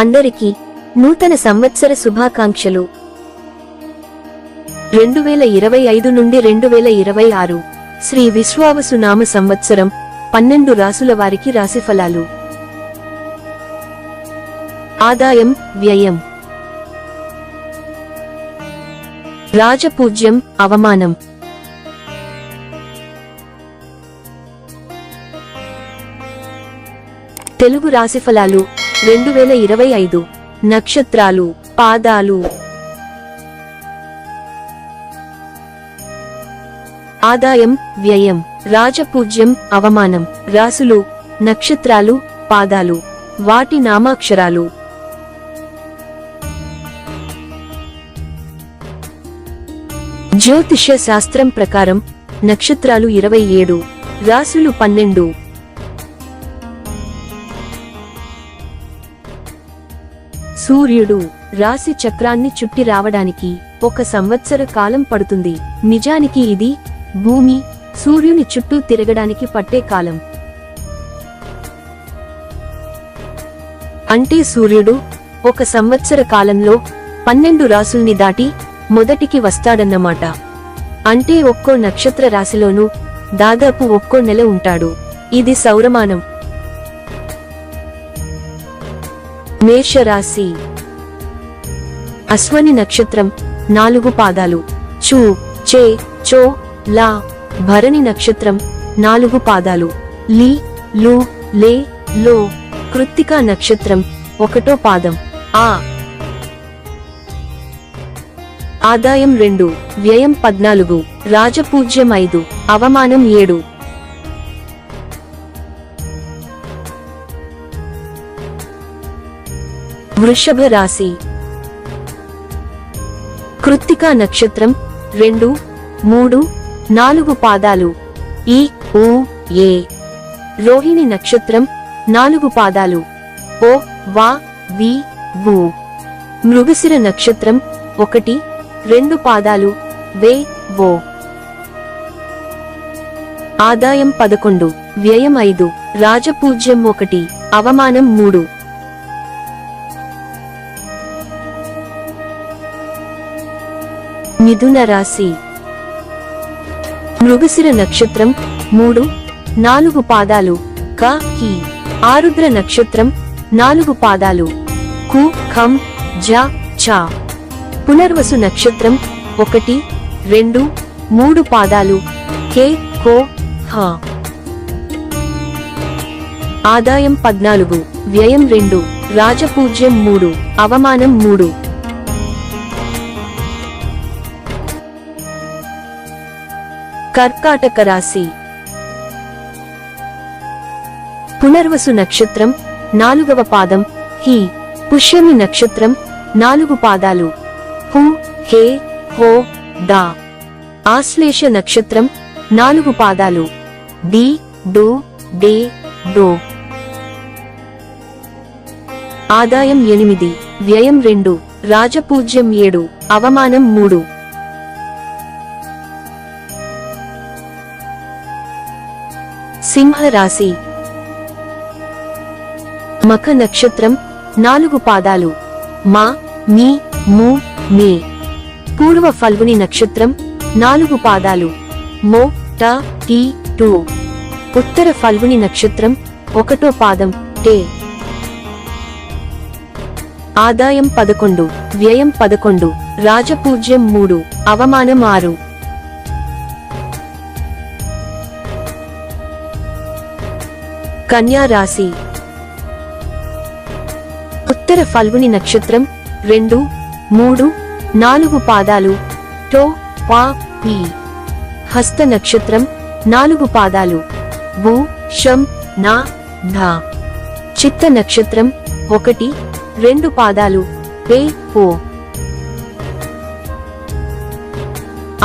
అందరికీ నూతన సంవత్సర శుభాకాంక్షలు. రెండు వేల ఇరవై ఐదు నుండి రెండు వేల ఇరవై ఆరు శ్రీ విశ్వావసు నామ సంవత్సరం పన్నెండు రాసుల వారికి రాశిఫలాలు. ఆదాయం వ్యయం. రాజపూజ్యం అవమానం. తెలుగు రాశిఫలాలు రెండు వేల ఇరవై ఐదు నక్షత్రాలు పాదాలు. ఆదాయం వ్యయం రాజపూజ్యం అవమానం రాసులు నక్షత్రాలు పాదాలు వాటి నామాక్షరాలు. జ్యోతిష్య శాస్త్రం ప్రకారం నక్షత్రాలు ఇరవై ఏడు రాసులు పన్నెండు సూర్యుడు రాశి చక్రాన్ని చుట్టి రావడానికి ఒక సంవత్సర కాలం పడుతుంది. నిజానికి ఇది భూమి సూర్యుని చుట్టూ తిరగడానికి పట్టే కాలం. అంటే సూర్యుడు ఒక సంవత్సర కాలంలో పన్నెండు రాసుల్ని దాటి మొదటికి వస్తాడన్నమాట. అంటే ఒక్కో నక్షత్ర రాశిలోనూ దాదాపు ఒక్కో నెల ఉంటాడు. ఇది సౌరమానం. మేషరాశి. అశ్వని నక్షత్రం నాలుగు పాదాలు. చూ చే చో లా భరణి నక్షత్రం నాలుగు పాదాలు. లి లు లే లో కృత్తికా నక్షత్రం ఒకటో పాదం. ఆ. ఆదాయం రెండు వ్యయం పద్నాలుగు రాజపూజ్యం ఐదు అవమానం ఏడు. వృషభ రాశి. కృత్తికా నక్షత్రం రెండు మూడు నాలుగు పాదాలు. ఈ ఓ ఏ. రోహిణి నక్షత్రం నాలుగు పాదాలు. ఓ వా వి వు. మృగశిర నక్షత్రం ఒకటి రెండు పాదాలు. వే వో. ఆదాయం పదకొండు వ్యయం ఐదు రాజపూజ్యం ఒకటి అవమానం మూడు. మిథున రాశి. మృగశిర నక్షత్రం మూడు నాలుగు పాదాలు. క కి ఆరుద్ర నక్షత్రం నాలుగు పాదాలు. కు ఖం జ చ పునర్వసు నక్షత్రం ఒకటి రెండు మూడు పాదాలు. కే కో హ. ఆదాయం పద్నాలుగు వ్యయం రెండు రాజపూజ్యం మూడు అవమానం మూడు. కర్కాటక రాశి. పునర్వసు నక్షత్రం నాలుగవ పాదం హి. పుష్యమి నక్షత్రం నాలుగు పాదాలు. హు హే హో డా. ఆశ్లేష నక్షత్రం నాలుగు పాదాలు. డి డు డే డో. ఆదాయం ఎనిమిది వ్యయం రెండు రాజపూజ్యం ఏడు అవమానం మూడు. సింహ రాశి మఖ నక్షత్రం నాలుగు పాదాలు. మా మీ ము మే. పూర్వ ఫల్గుని నక్షత్రం నాలుగు పాదాలు. మో ట టీ టూ. ఉత్తర ఫల్గుని నక్షత్రం ఒకటో పాదం టే. ఆదాయం పదకొండు వ్యయం పదకొండు రాజపూజ్యం మూడు అవమానం ఆరు. కన్యా రాశి. ఉత్తర ఫల్గుని నక్షత్రం రెండు మూడు నాలుగు పాదాలు. టో పా పి. హస్త నక్షత్రం నాలుగు పాదాలు. భూ షం నా ధా. చిత్త నక్షత్రం ఒకటి రెండు పాదాలు. పే పో.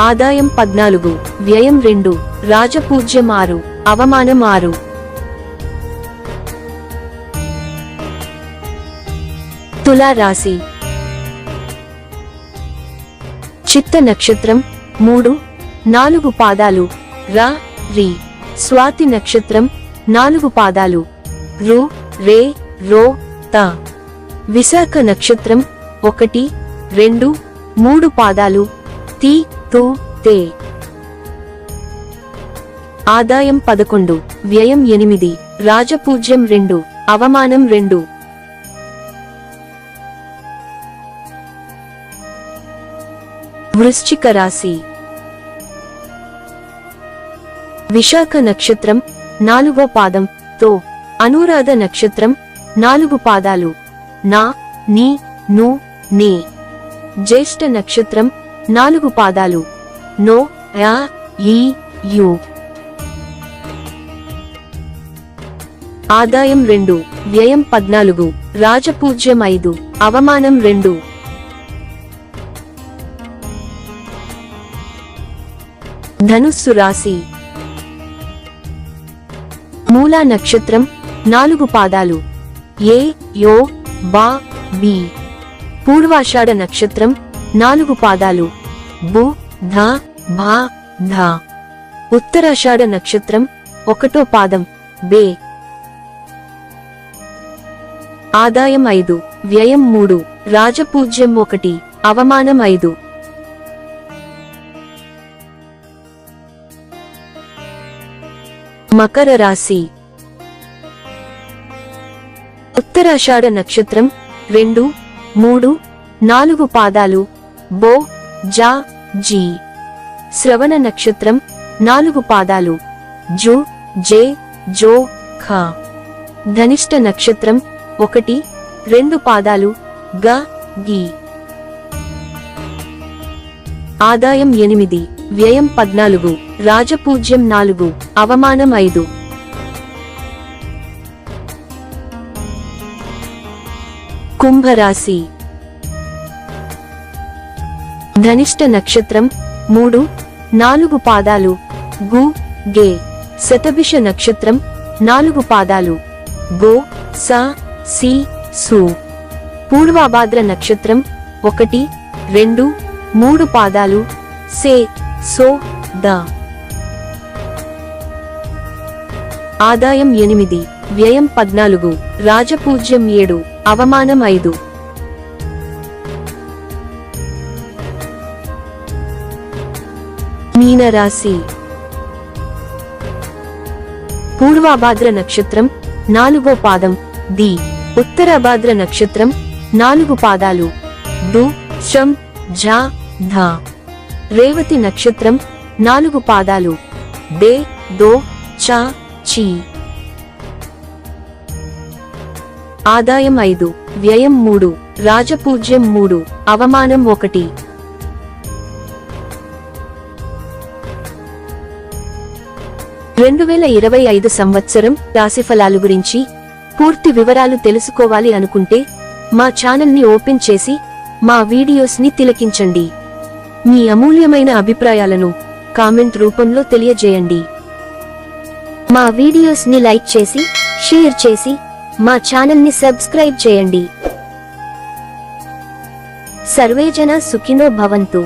ఆదాయం పద్నాలుగు వ్యయం రెండు రాజపూజ్యం ఆరు అవమానం ఆరు. తులా రాశి. చిత్త నక్షత్రం మూడు నాలుగు పాదాలు. రా రి. స్వాతి నక్షత్రం నాలుగు పాదాలు. రు రే రో త. విశాఖ నక్షత్రం ఒకటి రెండు మూడు పాదాలు. తి తు తే. ఆదాయం పదకొండు వ్యయం ఎనిమిది రాజపూజ్యం రెండు అవమానం రెండు. వృశ్చిక రాశి. విశాఖ నక్షత్రం నాలుగో పాదం తో. అనురాధ నక్షత్రం నాలుగు పాదాలు. నా నీ ను నే. జ్యేష్ఠ నక్షత్రం నాలుగు పాదాలు. నో యా ఈ యు. ఆదాయం రెండు వ్యయం పద్నాలుగు రాజపూజ్యం ఐదు అవమానం రెండు. ధనుస్సు రాశి. మూలా నక్షత్రం నాలుగు పాదాలు. ఏ యో బా బి. పూర్వాషాఢ నక్షత్రం నాలుగు పాదాలు. బు ధ భా ధ. ఉత్తరాషాఢ నక్షత్రం ఒకటో పాదం. బే. ఆదాయం ఐదు వ్యయం మూడు రాజపూజ్యం ఒకటి అవమానం ఐదు. మకర రాశి. ఉత్తరాషాఢ నక్షత్రం రెండు మూడు నాలుగు పాదాలు బో జా జీ. శ్రవణ నక్షత్రం నాలుగు పాదాలు జు జే జో ఖ. ధనిష్ట నక్షత్రం ఒకటి రెండు పాదాలు గ గి. ఆదాయం ఎనిమిది వ్యయం పద్నాలుగు. రాజపూజ్యం నాలుగు అవమానం ఐదు. కుంభరాశి. ధనిష్ట నక్షత్రం మూడు నాలుగు పాదాలు. గు గే. శతభిష నక్షత్రం నాలుగు పాదాలు. గో స సి సు. పూర్వాభాద్ర నక్షత్రం ఒకటి రెండు మూడు పాదాలు. సే సో ద. ఆదాయం ఎనిమిది వ్యయం పద్నాలుగు రాజపూజ్యం ఏడు అవమానం ఐదు. మీనరాశి. పూర్వాభాద్ర నక్షత్రం నాలుగో పాదం ది. ఉత్తరాభాద్ర నక్షత్రం నాలుగు పాదాలు డు షం ఝ ధ. రేవతి నక్షత్రం నాలుగు పాదాలు దే దో చ చి. ఆదాయం ఐదు వ్యయం మూడు రాజపూజ్యం మూడు అవమానం ఒకటి. రెండు వేల ఇరవై ఐదు సంవత్సరం రాశిఫలాలు గురించి పూర్తి వివరాలు తెలుసుకోవాలి అనుకుంటే మా ఛానల్ని ఓపెన్ చేసి మా వీడియోస్ని తిలకించండి. మీ అమూల్యమైన అభిప్రాయాలను కామెంట్ రూపంలో తెలియజేయండి. మా వీడియోస్ని లైక్ చేసి షేర్ చేసి మా ఛానల్ని సబ్స్క్రైబ్ చేయండి. సర్వేజన సుఖినో భవంతు.